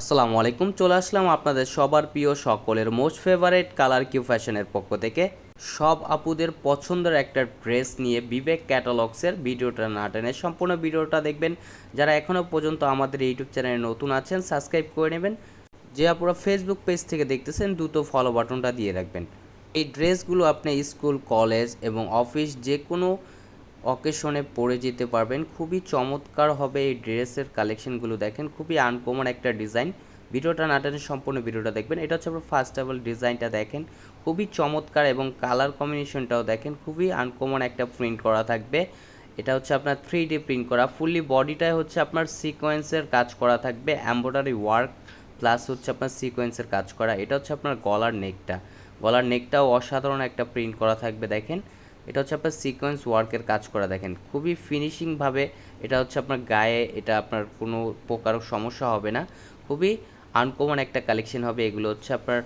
আসসালামু আলাইকুম, চলে আসলাম আপনাদের সবার প্রিয় সকলের মোস্ট ফেভারেট কালার কিউ ফ্যাশনের পক্ষ থেকে। সব আপুদের পছন্দের একটা ড্রেস নিয়ে বিবেক ক্যাটালগসের ভিডিওটা না টেনে সম্পূর্ণ ভিডিওটা দেখবেন। যারা এখনও পর্যন্ত আমাদের ইউটিউব চ্যানেলে নতুন আছেন সাবস্ক্রাইব করে নেবেন। যে আপনারা ফেসবুক পেজ থেকে দেখতেছেন, দ্রুত ফলো বাটনটা দিয়ে রাখবেন। এই ড্রেসগুলো আপনি স্কুল কলেজ এবং অফিস যে কোনো অকেশনে পরে যেতে পারবেন। খুবই চমৎকার হবে এই ড্রেসের কালেকশনগুলো দেখেন, খুবই আনকমন একটা ডিজাইন। ভিডিওটা না টেনে সম্পূর্ণ ভিডিওটা দেখবেন। এটা হচ্ছে আপনার ফার্স্ট অফ অল ডিজাইনটা দেখেন, খুবই চমৎকার এবং কালার কম্বিনেশনটাও দেখেন, খুবই আনকমন একটা প্রিন্ট করা থাকবে। এটা হচ্ছে আপনার থ্রি ডি প্রিন্ট করা ফুললি বডিটায় হচ্ছে আপনার সিকোয়েন্সের কাজ করা থাকবে এম্ব্রয়ডারি ওয়ার্ক প্লাস হচ্ছে আপনার সিকোয়েন্সের কাজ করা। এটা হচ্ছে আপনার গলার নেকটা গলার নেকটাও অসাধারণ একটা প্রিন্ট করা থাকবে দেখেন। এটা হচ্ছে আপনার সিকোয়েন্স ওয়ার্কের কাজ করা, দেখেন। খুবই ফিনিশিংভাবে এটা হচ্ছে আপনার গায়ে, এটা আপনার কোনো প্রকার সমস্যা হবে না। খুবই আনকমন একটা কালেকশন হবে, এগুলো হচ্ছে আপনার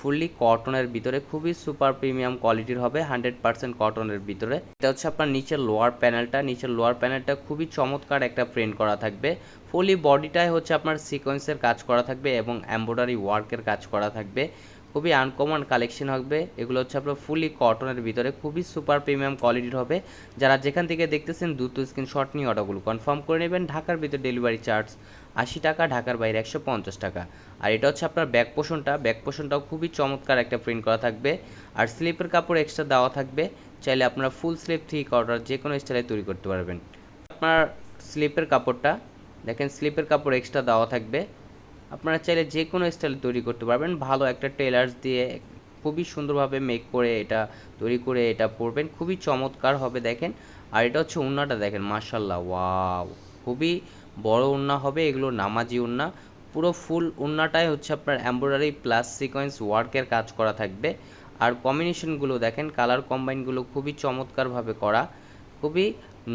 ফুললি কটনের ভিতরে, খুবই সুপার প্রিমিয়াম কোয়ালিটির হবে হান্ড্রেড পার্সেন্ট কটনের ভিতরে। এটা হচ্ছে আপনার নিচের লোয়ার প্যানেলটা নিচের লোয়ার প্যানেলটা খুবই চমৎকার একটা প্রিন্ট করা থাকবে। ফুলি বডিটায় হচ্ছে আপনার সিকোয়েন্সের কাজ করা থাকবে এবং এম্ব্রয়ডারি ওয়ার্কের কাজ করা থাকবে। খুবই আনকমন কালেকশন হবে। এগুলো হচ্ছে আপনার ফুলি কটনের ভিতরে, খুবই সুপার প্রিমিয়াম কোয়ালিটির হবে। যারা যেখান থেকে দেখতেছেন, দ্রুত স্ক্রিনশট নিয়ে অর্ডারগুলো কনফার্ম করে নেবেন। ঢাকার ভিতরে ডেলিভারি চার্জ আশি টাকা, ঢাকার বাইরে একশো পঞ্চাশ টাকা। আর এটা হচ্ছে আপনার ব্যাক পোষণটা ব্যাক পোষণটাও খুবই চমৎকার একটা প্রিন্ট করা থাকবে। আর স্লিপের কাপড় এক্সট্রা দেওয়া থাকবে। চাইলে আপনারা ফুল স্লিপ থ্রি কোয়ার্টার যে কোনো স্টাইলে তৈরি করতে পারবেন। আপনার স্লিপের কাপড়টা, দেখেন স্লিপের কাপড় এক্সট্রা দেওয়া থাকবে। আপনারা চাইলে যে কোনো স্টাইল তৈরি করতে পারবেন। ভালো একটা টেলার্স দিয়ে খুবই সুন্দরভাবে মেক করে এটা তৈরি করে এটা পরবেন। খুবই চমৎকার হবে দেখেন। আর এটা হচ্ছে উন্নাটা দেখেন মার্শাল্লাহ ওয়াও। খুবই বড় উন্না হবে, এগুলো নামাজি উন্না। পুরো ফুল উন্নাটাই হচ্ছে আপনার এমব্রয়ডারি প্লাস সিকোয়েন্স ওয়ার্কের কাজ করা থাকবে। আর কম্বিনেশনগুলো দেখেন কালার কম্বাইনগুলো খুবই চমৎকারভাবে করা। খুবই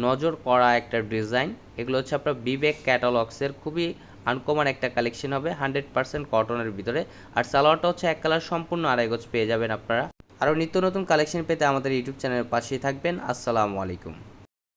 নজর করা একটা ডিজাইন। এগুলো হচ্ছে আপনার বিবেক ক্যাটালগসের খুবই আনকমন একটা কালেকশন হবে হান্ড্রেড পার্সেন্ট কটনের ভিতরে। আর সালোয়ারটা হচ্ছে এক কালার সম্পূর্ণ আড়াই গজ পেয়ে যাবেন আপনারা। আরও নিত্য নতুন কালেকশন পেতে আমাদের ইউটিউব চ্যানেলের পাশেই থাকবেন। আসসালামু আলাইকুম।